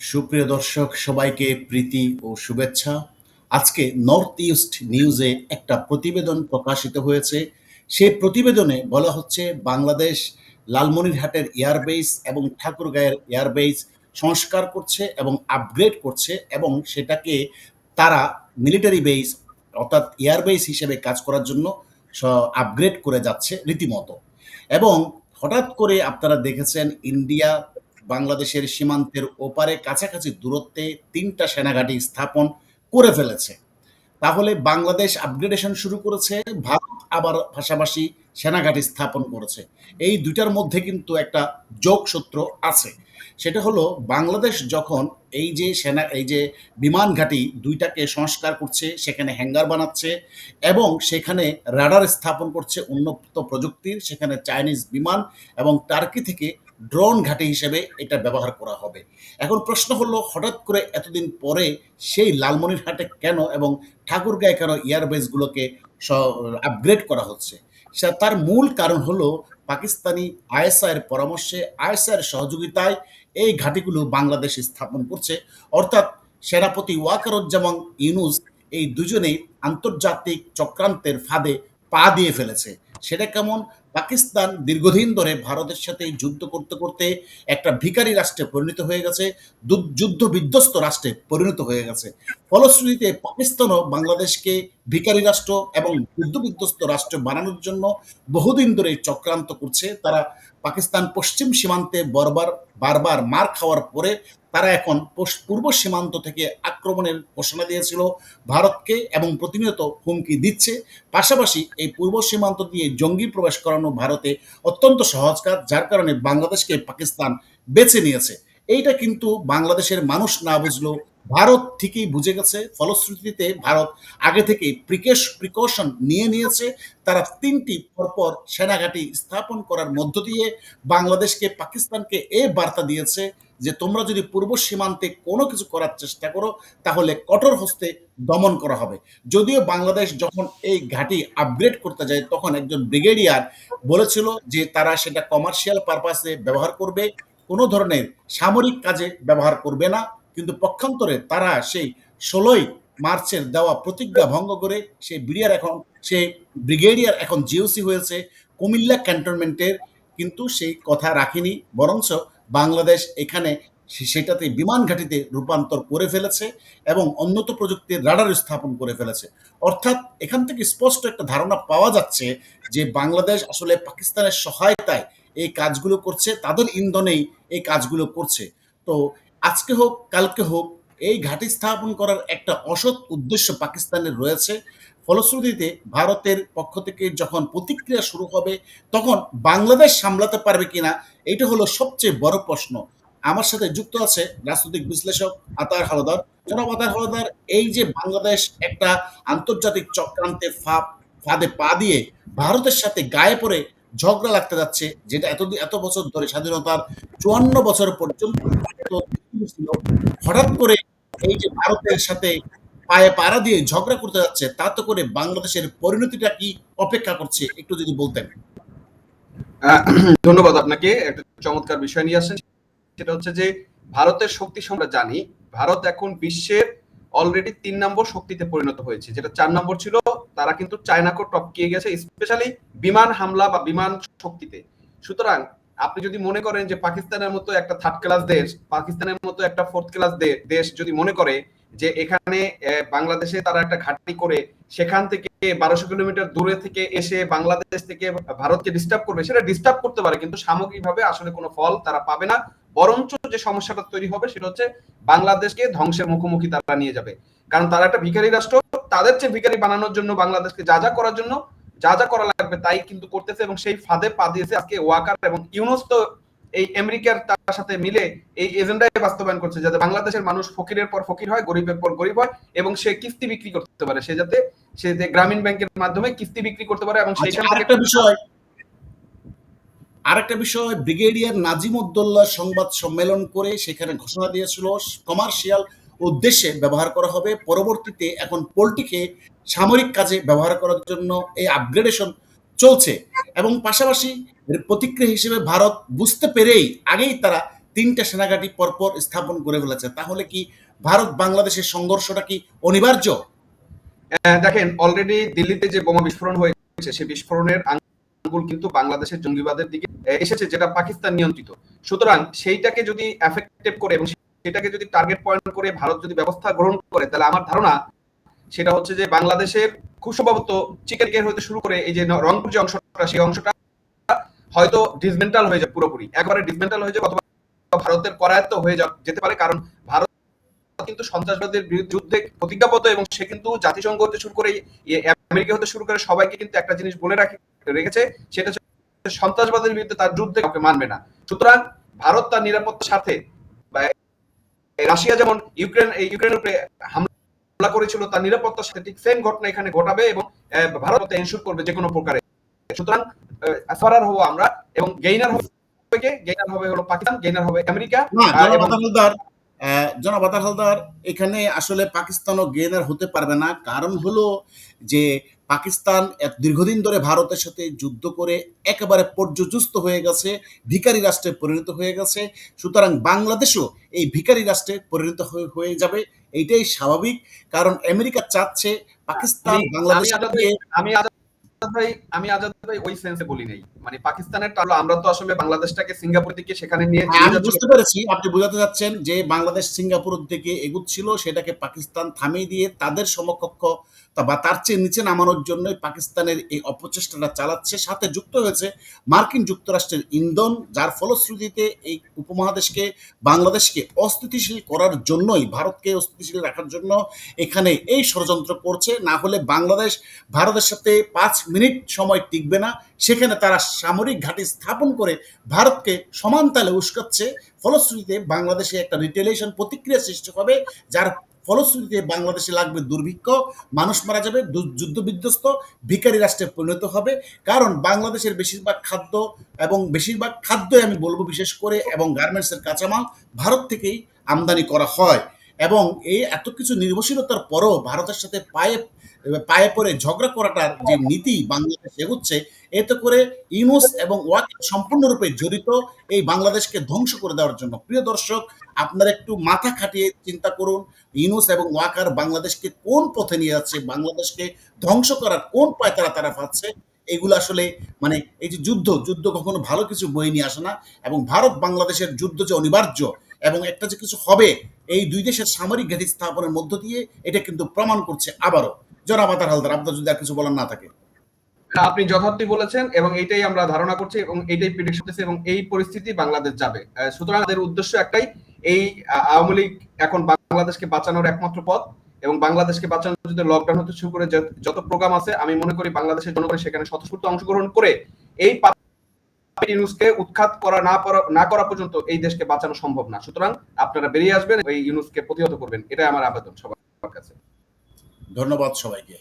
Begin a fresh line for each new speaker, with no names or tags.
সুপ্রিয় দর্শক, সবাইকে প্রীতি ও শুভেচ্ছা। আজকে নর্থ ইস্ট নিউজে একটা প্রতিবেদন প্রকাশিত হয়েছে। সেই প্রতিবেদনে বলা হচ্ছে, বাংলাদেশ লালমনিরহাটের এয়ারবেস এবং ঠাকুরগাঁয়ের এয়ারবেস সংস্কার করছে এবং আপগ্রেড করছে এবং সেটাকে তারা মিলিটারি বেস অর্থাৎ এয়ারবেস হিসেবে কাজ করার জন্য আপগ্রেড করে যাচ্ছে রীতিমতো। এবং হঠাৎ করে আপনারা দেখেছেন ইন্ডিয়া বাংলাদেশের সীমান্তের ওপারে কাছাকাছি দূরত্বে তিনটা সেনাঘাঁটি স্থাপন করে ফেলেছে। তাহলে বাংলাদেশ আপগ্রেডেশন শুরু করেছে, ভারত আবার পাশাপাশি সেনাঘাঁটি স্থাপন করেছে। এই দুইটার মধ্যে কিন্তু একটা যোগসূত্র আছে। সেটা হলো, বাংলাদেশ যখন এই যে সেনা, এই যে বিমান ঘাঁটি দুইটাকে সংস্কার করছে, সেখানে হ্যাঙ্গার বানাচ্ছে এবং সেখানে রাডার স্থাপন করছে উন্নত প্রযুক্তির, সেখানে চাইনিজ বিমান এবং টার্কি থেকে ড্রোন ঘাঁটি হিসেবে এটা ব্যবহার করা হবে। এখন প্রশ্ন হলো, হঠাৎ করে এতদিন পরে সেই লালমনির লালমনিরহাটে কেন এবং ঠাকুরগাঁয়ে কেন এয়ারবেসগুলোকে আপগ্রেড করা হচ্ছে? তার মূল কারণ হলো পাকিস্তানি আইএসআইয়ের পরামর্শে আইএসআইয়ের সহযোগিতায় এই ঘাঁটিগুলো বাংলাদেশে স্থাপন করছে। অর্থাৎ সেনাপতি ওয়াকারুজ্জামান ইউনুস এই দুজনেই আন্তর্জাতিক চক্রান্তের ফাঁদে পা দিয়ে ফেলেছে। সেটা কেমন? পাকিস্তান দীর্ঘদিন ধরে ভারতের সাথে যুদ্ধ করতে করতে একটা ভিখারি রাষ্ট্রে পরিণত হয়ে গেছে, যুদ্ধ বিধ্বস্ত রাষ্ট্রে পরিণত হয়ে গেছে। ফলশ্রুতিতে পাকিস্তানও বাংলাদেশকে ভিখারি রাষ্ট্র এবং যুদ্ধ বিধ্বস্ত রাষ্ট্র বানানোর জন্য বহুদিন ধরে চক্রান্ত করছে। তারা পাকিস্তান পশ্চিম সীমান্তে বরবার, বারবার মার খাওয়ার পরে তারা এখন পূর্ব সীমান্ত থেকে আক্রমণের ঘোষণা দিয়েছিল। ভারতকে এবং প্রতিনিয়ত হুমকি দিচ্ছে। পাশাপাশি এই পূর্ব সীমান্ত দিয়ে জঙ্গি প্রবেশ করানো ভারতে অত্যন্ত সহজ কাজ, যার কারণে বাংলাদেশকে পাকিস্তান বেছে নিয়েছে। এইটা কিন্তু বাংলাদেশের মানুষ না বুঝলো। ভারত ঠিকই বুঝে গেছে, ফলশ্রুতিতে ভারত আগে থেকে প্রিকেশ প্রিকশন নিয়ে নিয়েছে। তারা তিনটি পরপর সেনাঘাঁটি স্থাপন করার মধ্য দিয়ে বাংলাদেশকে, পাকিস্তানকে এ বার্তা দিয়েছে যে, তোমরা যদি পূর্ব সীমান্তে কোনো কিছু করার চেষ্টা করো, তাহলে কঠোর হস্তে দমন করা হবে। যদিও বাংলাদেশ যখন এই ঘাঁটি আপগ্রেড করতে যায়, তখন একজন ব্রিগেডিয়ার বলেছিল যে, তারা সেটা কমার্শিয়াল পারপাসে ব্যবহার করবে, কোনো ধরনের সামরিক কাজে ব্যবহার করবে না। কিন্তু পক্ষান্তরে তারা সেই ষোলোই মার্চের দেওয়া প্রতিজ্ঞা ভঙ্গ করে সেই ব্রিগেডিয়ার এখন, সেই ব্রিগেডিয়ার এখন জিওসি হয়েছে কুমিল্লা ক্যান্টনমেন্টের, কিন্তু সেই কথা রাখেনি, বরঞ্চ বাংলাদেশ এখানে সেটাতে বিমান ঘাঁটিতে রূপান্তর করে ফেলেছে এবং উন্নত প্রযুক্তির রাডার স্থাপন করে ফেলেছে। অর্থাৎ এখান থেকে স্পষ্ট একটা ধারণা পাওয়া যাচ্ছে যে বাংলাদেশ আসলে পাকিস্তানের সহায়তায় এই কাজগুলো করছে, তাদের ইন্ধনেই এই কাজগুলো করছে। তো আজকে হোক, কালকে হোক, এই ঘাঁটি স্থাপন করার একটা অসৎ উদ্দেশ্য পাকিস্তানের রয়েছে। ফলশ্রুতিতে ভারতের পক্ষ থেকে যখন প্রতিক্রিয়া শুরু হবে, তখন বাংলাদেশ সামলাতে পারবে কিনা এটা হলো সবচেয়ে বড় প্রশ্ন। আমার সাথে যুক্ত আছে রাজনৈতিক বিশ্লেষক আতার হালদার। জনাব আতার হালদার, এই যে বাংলাদেশ একটা আন্তর্জাতিক চক্রান্তে ফাঁপ, ফাঁদে পা দিয়ে ভারতের সাথে গায়ে পড়ে ঝগড়া লাগতে যাচ্ছে, যেটা এত এত বছর ধরে স্বাধীনতার চুয়ান্ন বছর পর্যন্ত ছিল হঠাৎ করে এই যে ভারতের সাথে পায়ে পাড়া দিয়ে ঝগড়া করতে যাচ্ছে, তাতে করে বাংলাদেশের পরিণতিটা কি অপেক্ষা করছে, একটু যদি বলতেন।
ধন্যবাদ আপনাকে, একটা চমৎকার বিষয় নিয়ে আসছেন। সেটা হচ্ছে যে, ভারতের শক্তি আমরা জানি, ভারত এখন বিশ্বের অলরেডি তিন নম্বর শক্তিতে পরিণত হয়েছে। যেটা চার নম্বর ছিল, তারা কিন্তু চায়নাকে টপকিয়ে গেছে স্পেশালি বিমান হামলা বা বিমান শক্তিতে। সুতরাং আপনি যদি মনে করেন যে পাকিস্তানের মতো একটা থার্ড ক্লাস দেশ, পাকিস্তানের মতো একটা ফোর্থ ক্লাস দেশ যদি মনে করে যে এখানে বাংলাদেশে তারা একটা ঘাঁটি করে, সেখান থেকে বারোশো কিলোমিটার দূরে থেকে এসে বাংলাদেশ থেকে ভারতকে ডিস্টার্ব করবে, সেটা ডিস্টার্ব করতে পারে, কিন্তু সামগ্রিকভাবে আসলে কোনো ফল তারা পাবে না। বরঞ্চ যে সমস্যাটা তৈরি হবে, সেটা হচ্ছে বাংলাদেশকে ধ্বংসের মুখোমুখি তারা নিয়ে যাবে। কারণ তারা একটা ভিখারি রাষ্ট্র, তাদের চেয়ে ভিখারি বানানোর জন্য বাংলাদেশকে যা যা করার জন্য যা যা করা লাগবে তাই কিন্তু করতেছে এবং সেই ফাঁদে পা দিয়েছে আজকে ওয়াকার এবং ইউনুস তো এই আমেরিকার তার সাথে মিলে এই এজেন্ডাই বাস্তবায়ন করছে যাতে বাংলাদেশের মানুষ ফকিরের পর ফকির হয় গরিবের পর গরিব হয় এবং সে কিস্তি বিক্রি করতে পারে। সে যাতে সে যে গ্রামীণ ব্যাংকের মাধ্যমে কিস্তি বিক্রি করতে পারে এবং
আচ্ছা
সেইখান থেকে
বিষয়। আরেকটা বিষয় ব্রিগেডিয়ার নাজিম উদ্দৌল্লাহ সংবাদ সম্মেলন করে সেখানে ঘোষণা দিয়েছিল কমার্শিয়াল উদ্দেশ্যে ব্যবহার করা হবে। পরবর্তীতে এখন পোলট্রিকে সামরিক কাজে ব্যবহার করার জন্য এই আপগ্রেডেশন চলছে এবং পাশাপাশি প্রতিক্রিয়া হিসেবে ভারত বুঝতে পেরেই আগেই তারা তিনটা সেনাঘাঁটি পরপর স্থাপন করে ফেলেছে। তাহলে কি ভারত বাংলাদেশের সংঘর্ষটা কি অনিবার্য?
দেখেন অলরেডি দিল্লিতে যে বোমা বিস্ফোরণ হয়েছে সেই বিস্ফোরণের আঙ্গুল কিন্তু বাংলাদেশের জঙ্গিবাদের দিকে এসেছে, যেটা পাকিস্তান নিয়ন্ত্রিত। সুতরাং সেইটাকে যদি এফেক্টেড করে এবং সেটাকে যদি টার্গেট পয়েন্ট করে ভারত যদি ব্যবস্থা গ্রহণ করে, তাহলে আমার ধারণা সেটা হচ্ছে যে বাংলাদেশের খুব সম্ভবত চিকেন কেয়ার হতে শুরু করে এই যে রংপুর যে অংশটা, সেই অংশটা হয়তো ডিসমেন্টাল হয়ে যাবে পুরোপুরি। একবারে ডিসমেন্টাল হয়ে যাবে অথবা ভারতের করায়ত্ত হয়ে যেতে পারে কারণ ভারত কিন্তু সন্ত্রাসবাদের বিরুদ্ধে প্রতিজ্ঞাবদ্ধ এবং সে কিন্তু জাতিসংঘ হতে শুরু করে আমেরিকা হতে শুরু করে সবাইকে কিন্তু একটা জিনিস বলে রাখি, রেখেছে, সেটা সন্ত্রাসবাদের বিরুদ্ধে তার যুদ্ধে কাউকে মানবে না। সুতরাং ভারত তার নিরাপত্তার সাথে রাশিয়া যেমন ইউক্রেন ইউক্রেনের উপরে হামলা করেছিল তার নিরাপত্তার সাথে ঠিক সেম ঘটনা এখানে ঘটাবে এবং ভারত এনশিওর করবে যে কোনো প্রকারে। সুতরাং সারার হব আমরা এবং গেইনার হবে কে? গেইনার হবে হলো পাকিস্তান গেইনার হবে আমেরিকা।
জনাব আতার হালদার এখানে আসলে পাকিস্তানও গেনার হতে পারবে না। কারণ হলো যে পাকিস্তান এত দীর্ঘদিন ধরে ভারতের সাথে যুদ্ধ করে একেবারে পর্যুস্ত হয়ে গেছে ভিখারি রাষ্ট্রে পরিণত হয়ে গেছে। সুতরাং বাংলাদেশও এই ভিখারি রাষ্ট্রে পরিণত হয়ে হয়ে যাবে এইটাই স্বাভাবিক। কারণ আমেরিকা চাচ্ছে পাকিস্তান বাংলাদেশ
আমি ভাই আমি আজাদ ভাই ওই সেন্সে বলি নাই। মানে পাকিস্তানের আমরা তো আসলে বাংলাদেশটাকে সিঙ্গাপুর থেকে সেখানে নিয়ে
আমি বুঝতে পেরেছি আপনি বোঝাতে যাচ্ছেন যে বাংলাদেশ সিঙ্গাপুর দিকে এগুচ্ছিল সেটাকে পাকিস্তান থামিয়ে দিয়ে তাদের সমকক্ষ বা তার চেয়ে নিচে নামানোর জন্যই পাকিস্তানের এই অপচেষ্টাটা চালাচ্ছে। সাথে যুক্ত হয়েছে মার্কিন যুক্তরাষ্ট্রের ইন্ধন যার ফলশ্রুতিতে এই উপমহাদেশকে বাংলাদেশকে অস্থিতিশীল করার জন্যই ভারতকে অস্থিতিশীল রাখার জন্য এখানে এই ষড়যন্ত্র করছে। না হলে বাংলাদেশ ভারতের সাথে পাঁচ মিনিট সময় টিকবে না। সেখানে তারা সামরিক ঘাঁটি স্থাপন করে ভারতকে সমান তালে উস্কাচ্ছে। ফলশ্রুতিতে বাংলাদেশে একটা রিটেলিয়েশন প্রতিক্রিয়া সৃষ্টি হবে, যার ফলশ্রুতিতে বাংলাদেশে লাগবে দুর্ভিক্ষ, মানুষ মারা যাবে যুদ্ধ বিধ্বস্ত, ভিখারি রাষ্ট্রে পরিণত হবে। কারণ বাংলাদেশের বেশিরভাগ খাদ্য এবং বেশিরভাগ খাদ্যই আমি বলব বিশেষ করে এবং গার্মেন্টসের কাঁচামাল ভারত থেকেই আমদানি করা হয়। এবং এই এত কিছু নির্ভরশীলতার পরও ভারতের সাথে পায়ে পায়ে পড়ে ঝগড়া করাটার যে নীতি বাংলাদেশ এগোচ্ছে, এতে করে ইউনুস এবং ওয়াক সম্পূর্ণরূপে জড়িত এই বাংলাদেশকে ধ্বংস করে দেওয়ার জন্য। প্রিয় দর্শক, আপনারা একটু মাথা খাটিয়ে চিন্তা করুন ইউনুস এবং ওয়াকার বাংলাদেশকে কোন পথে নিয়ে যাচ্ছে, বাংলাদেশকে ধ্বংস করার কোন পায়তারা তারা তারা পাচ্ছে, এগুলো আসলে মানে এই যে যুদ্ধ যুদ্ধ কখনো ভালো কিছু বই নিয়ে আসে না এবং ভারত বাংলাদেশের যুদ্ধ যে অনিবার্য এবং একটা যে কিছু হবে, এই দুই দেশের সামরিক ঘাঁটি স্থাপনের মধ্য দিয়ে এটা কিন্তু প্রমাণ করছে আবারও। জনাব আতার হালদার, আপনার যদি আর কিছু বলার না থাকে।
আপনি যথার্থই বলেছেন এবং এইটাই আমরা ধারণা করছি এবং এইটাই প্রিডিকশন এবং এই পরিস্থিতি বাংলাদেশ যাবে। সুতরাং আমাদের উদ্দেশ্য একটাই, এই আওয়ামী লীগ এখন বাংলাদেশকে বাঁচানোর একমাত্র পথ এবং বাংলাদেশকে বাঁচানোর জন্য লকডাউন হতে শুরু করে যত- প্রোগ্রাম আছে, আমি মনে করি বাংলাদেশের জনগণ সেখানে স্বতঃস্ফূর্ত অংশগ্রহণ করে এই ইউনুসকে উৎখাত করা না না করা পর্যন্ত এই দেশকে বাঁচানো সম্ভব না। সুতরাং আপনারা বেরিয়ে আসবেন এই ইউনুসকে প্রতিহত করবেন। এটাই আমার আবেদন সবার কাছে।
ধন্যবাদ সবাইকে।